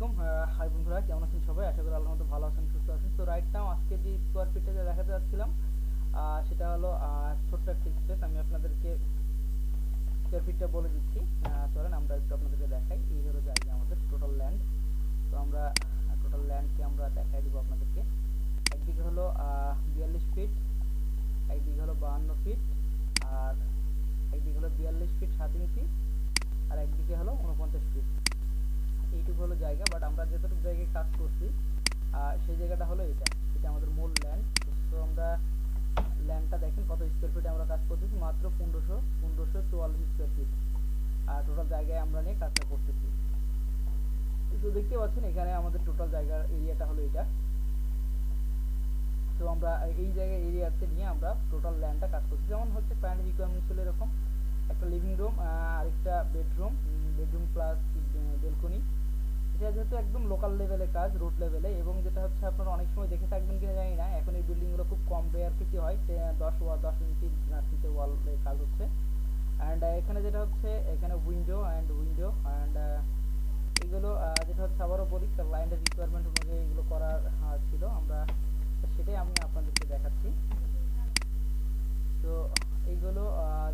আলাইকুম। হাই বন্ধুরা, কেমন আছেন সবাই? আশা করি আল্লাহর মতো ভালো আছেন, সুস্থ আছেন। তো রাইট নাও আজকে যে স্কোয়ার ফিটটা দেখাতে যাচ্ছিলাম সেটা হলো ছোট্ট একটা স্পেস আমি আপনাদেরকে স্কোয়ার ফিটটা বলে দিচ্ছি। চলেন আমরা একটু আপনাদেরকে দেখাই। এই হলো জায়গা আমাদের টোটাল ল্যান্ড তো আমরা টোটাল ল্যান্ডকে আমরা দেখাই দিব আপনাদেরকে। একদিকে হলো বিয়াল্লিশ ফিট একদিকে হলো বাহান্ন ফিট আর একদিকে হলো বিয়াল্লিশ ফিট সাত ইঞ্চি আর একদিকে হলো উনপঞ্চাশ ফিট এইটুকু হলো জায়গা বাট আমরা যতটুকু জায়গায় কাজ করছি সেই জায়গাটা হলো এটা। এটা আমাদের মূল ল্যান্ড তো আমরা ল্যান্ডটা দেখেন, কত স্কোয়ার ফিটে আমরা কাজ করতেছি? মাত্র পনেরোশো পনেরোশো চুয়াল্লিশ স্কোয়ার ফিট আর টোটাল জায়গায় আমরা নিয়ে কাজটা করতেছি। তো দেখতে পাচ্ছেন, এখানে আমাদের টোটাল জায়গার এরিয়াটা হলো এটা। তো আমরা এই জায়গায় এরিয়াতে নিয়ে আমরা টোটাল ল্যান্ডটা কাজ করছি। যেমন হচ্ছে প্ল্যান্ট রিকোয়ারমেন্ট ছিল এরকম। একটা লিভিং রুম আরেকটা বেডরুম বেডরুম প্লাস বেলকনি এটা যেহেতু একদম লোকাল লেভেলে কাজ রুট লেভেলে এবং যেটা হচ্ছে আপনারা অনেক সময় দেখে থাকবেন কিনা জানি না, এখন এই বিল্ডিংগুলো খুব কম বেয়ার ফিটি হয় দশ ওয়া, দশ ইঞ্চি ফিটে ওয়াল কাজ হচ্ছে। অ্যান্ড এখানে যেটা হচ্ছে, এখানে উইন্ডো অ্যান্ড উইন্ডো অ্যান্ড এগুলো যেটা হচ্ছে আবারও বলি ক্লায়েন্টের রিকোয়ারমেন্ট অনুযায়ী এগুলো করার ছিল। আমরা, সেটাই আমি আপনাদেরকে দেখাচ্ছি। তো এইগুলো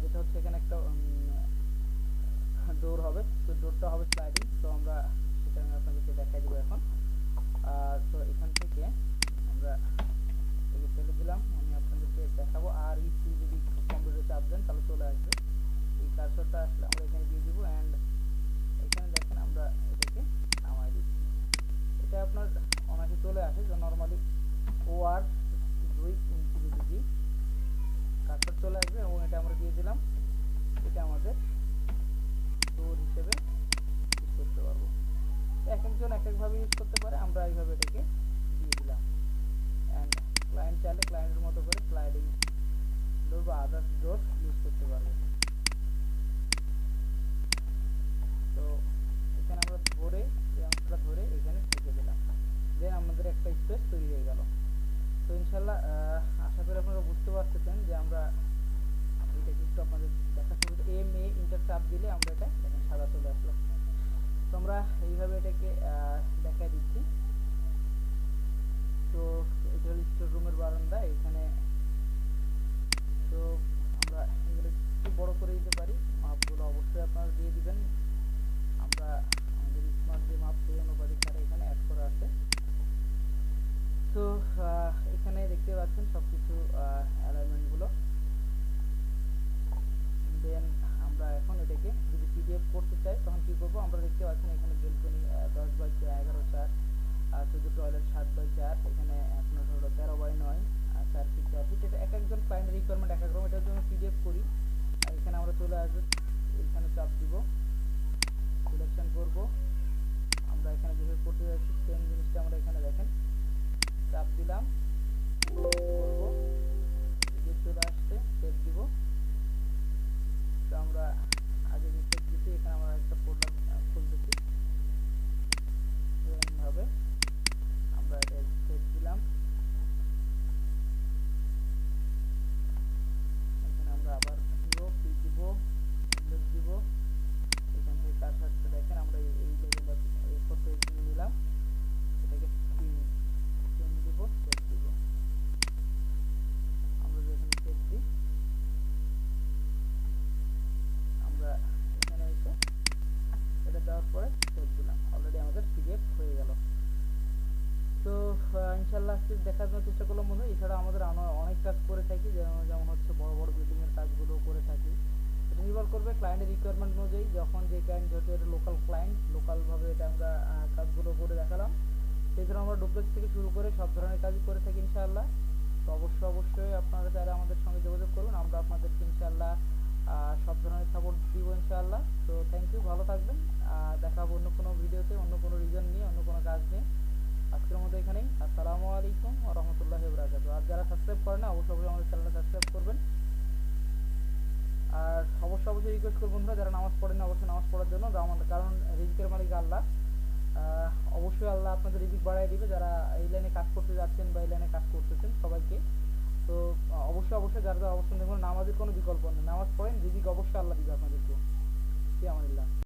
যেটা হচ্ছে এখানে একটা ডোর হবে, তো ডোরটা হবে স্লাইডিং তো আমরা আমি আপনাদেরকে দেখাই দেবো এখন। তো এখান থেকে আমরা একে ফেলে দিলাম, আমি আপনাদেরকে দেখাবো। আর সি যদি কম্পিউটারে চাপ দেন, তাহলে চলে আসবে। এই কার্সরটা আসলে আমরা এখানে দিয়ে দিব অ্যান্ড এখানে দেখেন আমরা এটাকে নামাই দিচ্ছি। এটা আপনার অনেকে চলে আসে, যে নর্মালি ও আর দুই ইঞ্চি যদি কার্সর চলে আসবে, এবং এটা আমরা দিয়ে দিলাম। এটা আমাদের ডোর হিসেবে করতে পারব। এক একজন এক একভাবে ইউজ করতে পারে, আমরা এইভাবে এটাকে দিয়ে দিলাম। অ্যান্ড ক্লায়েন্ট চাইলে ক্লায়েন্টের মতো করে স্লাইডিং ডোর বা আদার্স ডোর ইউজ করতে পারবে। তো এখানে আমরা ধরে, এই অংশটা ধরে এখানে ঠেকে দিলাম। দেন আমাদের একটা স্পেস তৈরি হয়ে গেল। তো ইনশাল্লাহ আশা করি আপনারা বুঝতে পারতেছেন যে আমরা এটাকে একটু আপনাদের দেখার সুবিধা এম এ ইন্টার চাপ দিলে আমরা এটা সাদা চলে আসলো। তো আমরা এইভাবে এটাকে দেখাই দিচ্ছি। তো এটা হলো স্টোর রুমের বারান্দা, এখানে তো আমরা এগুলো একটু বড় করে দিতে পারি। মাপগুলো অবশ্যই আপনারা দিয়ে দিবেন। আমরা আমাদের স্মার্ট যে মাপ, সেই অনুপাতে তারা এখানে অ্যাড করা আছে। তো এখানে দেখতে পাচ্ছেন সব কিছু অ্যালাইনমেন্টগুলো দেন আমরা এখন এটাকে যদি পিডিএফ করতে আমরা দেখতে পাচ্ছেন এখানে বেলকনি দশ বাই চার, এগারো চার শুধু টয়লেট সাত বাই চার, এখানে আপনার হলো তেরো বাই নয় আর চার ফিট চার ফিট এটা এক একজন ক্লায়েন্টের রিকোয়ারমেন্ট এক এক রকম। এটার জন্য পিডিএফ করি। এখানে আমরা চলে আসব, এখানে চাপ দিব। সিলেকশন করব। আমরা এখানে যেভাবে করতে যাচ্ছি সেম জিনিসটা আমরা এখানে দেখেন চাপ দিলাম করব পিডিএফ চলে আসছে সেভ দিব তো আমরা আগে যে সেভ দিচ্ছি এখানে আমরা একটা ফোল্ডার খুলতেছি এরকমভাবে আমরা এটা সেভ দিলাম এখানে আমরা আবার দিব পি দিব উল্লেখ দিব এখান থেকে কারসারটা দেখেন আমরা এই এই লেভেলে এই ফটো নিয়ে নিলাম এটাকে পিন পিন দিব সেভ দিব আমরা যদি এখানে সেভ দিই আমরা এখানে এসে এটা দেওয়ার পরে সেভ দিলাম অলরেডি আমাদের পিডিএফ হয়ে গেল তো ইনশাল্লাহ আজকে দেখার জন্য চেষ্টা করলাম বন্ধু। এছাড়া আমাদের অনেক কাজ করে থাকি যেমন হচ্ছে বড় বড় বিল্ডিং এর কাজগুলো করে থাকি। এটা নির্ভর করবে ক্লায়েন্টের রিকোয়ারমেন্ট অনুযায়ী যখন যে ক্লায়েন্ট যেহেতু এটা লোকাল ক্লায়েন্ট লোকালভাবে এটা আমরা কাজগুলো করে দেখালাম। এছাড়া আমরা ডুপ্লেক্স থেকে শুরু করে সব ধরনের কাজই করে থাকি ইনশাআল্লাহ। তো অবশ্যই অবশ্যই আপনারা চাইলে আমাদের সঙ্গে যোগাযোগ করুন আমরা আপনাদেরকে ইনশাআল্লাহ সব ধরনের সাপোর্ট দিব ইনশাআল্লাহ। তো থ্যাংক ইউ ভালো থাকবেন। আহ, দেখা হবে অন্য কোনো ভিডিওতে অন্য কোনো রিজন নিয়ে অন্য কোনো কাজ নিয়ে আজকের মতো এখানেই আসসালামু আলাইকুম রাহমাতুল্লাহি ওয়া বারাকাতুহু আর যারা সাবস্ক্রাইব করেন না, অবশ্যই অবশ্যই আমাদের চ্যানেলটা সাবস্ক্রাইব করবেন। আর অবশ্যই অবশ্যই রিকোয়েস্ট করব বন্ধুরা, যারা নামাজ পড়েন না অবশ্যই নামাজ পড়ার জন্য আমাদের কারণ রিজিকের মালিক আল্লাহ। অবশ্যই আল্লাহ আপনাদের রিজিক বাড়াই দিবে। যারা এই লাইনে কাজ করতে যাচ্ছেন বা এই লাইনে কাজ করতেছেন সবাইকে। তো অবশ্যই অবশ্যই যারা যারা অবস্থান দেখুন, নামাজের কোনো বিকল্প নেই। নামাজ পড়েন, রিজিক অবশ্যই আল্লাহ দিবে আপনাদেরকে। কি আমাদের